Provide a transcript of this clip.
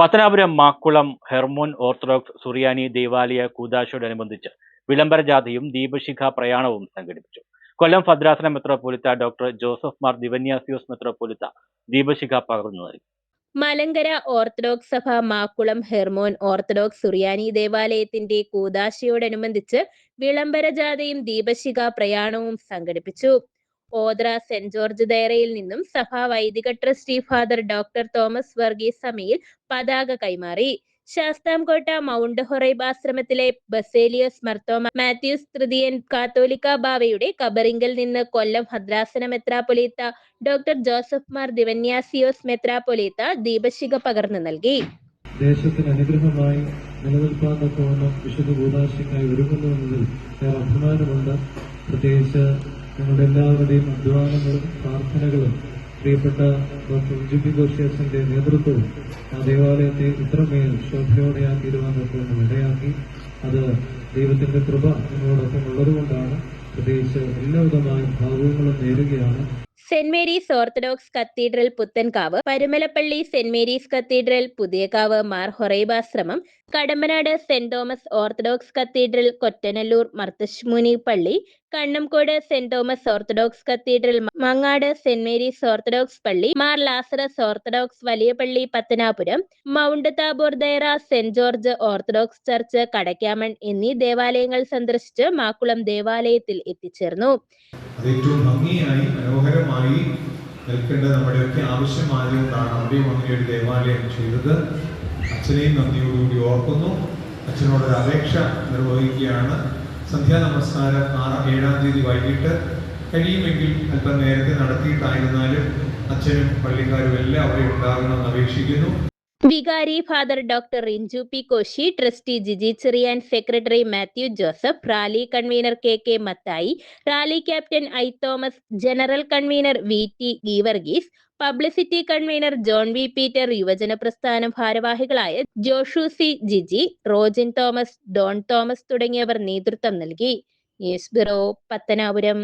Pathanapuram Makkulam Hermon orthodox സുറിയാനി ദേവാലയ കൂതാശയോടനുബന്ധിച്ച് വിളംബര ജാഥയും ദീപശിഖ പ്രയാണവും സംഘടിപ്പിച്ചു. കൊല്ലം ഭദ്രാസന മെത്രോപൊലിത്ത ഡോക്ടർ ജോസഫ് മാർ ദിവന്യാസിയോസ് മെത്രോപൊലിത്ത ദീപശിഖ പകർന്നു നൽകി. മലങ്കര ഓർത്തഡോക്സ് സഭ മാക്കുളം ഹെർമോൻ ഓർത്തഡോക്സ് സുറിയാനി ദേവാലയത്തിന്റെ കൂതാശയോടനുബന്ധിച്ച് വിളംബര ജാഥയും ദീപശിഖ പ്രയാണവും സംഘടിപ്പിച്ചു. ഓദ്ര സെന്റ് ജോർജ് ദയറയിൽ നിന്നും സഭാ വൈദിക trustee father doctor Thomas Varghese സമയിൽ പതാക കൈമാറി. ശാസ്താംകോട്ട മൗണ്ട് ഹൊറൈബ് ആശ്രമത്തിലെ ബസേലിയസ് മർത്തോമ മാത്യൂസ് തൃതീയൻ കാത്തോലിക്ക ബാവയുടെ കബറിങ്കൽ നിന്ന് കൊല്ലം ഭദ്രാസന മെത്രാപൊലീത്ത ഡോക്ടർ ജോസഫ് മാർ ദിവന്യാസിയോസ് മെത്രാപൊലീത്ത ദീപശിഖ പകർന്നു നൽകി. ദേശത്തിന് അനുഗ്രഹമായി നിലനിൽക്കാൻ തക്കവണ്ണം വിശുദ്ധ ഭൂതാശിക്കായി ഒരുങ്ങുന്നു എന്നതിൽ ഏറെ അഭിമാനമുണ്ട്. പ്രത്യേകിച്ച് ഞങ്ങളുടെ എല്ലാവരുടെയും അധ്വാനങ്ങളും പ്രാർത്ഥനകളും പ്രിയപ്പെട്ട ഡോക്ടർ ജി പി ഗോഷിയസിന്റെ നേതൃത്വവും ആ ദേവാലയത്തെ ഇത്രമേൽ ശോഭയോടെയാ തീരുമാനത്തിന് ഇടയാക്കി. അത് ദൈവത്തിന്റെ കൃപ നിങ്ങളോടൊപ്പം ഉള്ളതുകൊണ്ടാണ്. പ്രത്യേകിച്ച് എല്ലാവിധമായ ഭാവങ്ങളും നേരുകയാണ്. Saint Mary's Orthodox cathedral Puthenkavu Parumalappally saint Mary's cathedral Puthiyakavu Mar Horebashramam Kadampanad saint Thomas Orthodox cathedral Kottanalloor Marthashmuni പള്ളി Kannamcode saint Thomas Orthodox cathedral Mangad saint Mary's Orthodox പള്ളി മാർ ലാസറസ് ഓർത്തഡോക്സ് വലിയ പള്ളി Pathanapuram mount Tabor ദയറ saint George Orthodox church Kadakkamon എന്നീ ദേവാലയങ്ങൾ സന്ദർശിച്ച് മാക്കുളം ദേവാലയത്തിൽ എത്തിച്ചേർന്നു. ഏറ്റവും ഭംഗിയായി മനോഹരമായി നിൽക്കേണ്ടത് നമ്മുടെയൊക്കെ ആവശ്യമായതുകൊണ്ടാണ് അവിടെയും അങ്ങനെ ഒരു ദേവാലയം ചെയ്തത്. അച്ഛനെയും നന്ദിയോടുകൂടി ഓർക്കുന്നു. അച്ഛനോടൊരു അപേക്ഷ നിർവഹിക്കുകയാണ്. സന്ധ്യാ നമസ്കാരം ആറ് ഏഴാം തീയതി വൈകിട്ട്. കഴിയുമെങ്കിൽ അല്പം നേരത്തെ നടത്തിയിട്ടായിരുന്നാലും അച്ഛനും പള്ളിക്കാരും എല്ലാം അവിടെ ഉണ്ടാകണമെന്ന് അപേക്ഷിക്കുന്നു. വികാരി father doctor Rinchu P Koshy trustee Giji Cherian secretary Mathew Joseph rally convener K K Mathai rally captain I Thomas general convener V T Geevarghese publicity convener John V Peter യുവജന പ്രസ്ഥാനം ഭാരവാഹികളായ Joshu C Giji Rojin Thomas Don Thomas തുടങ്ങിയവർ നേതൃത്വം നൽകി. News bureau Pathanapuram.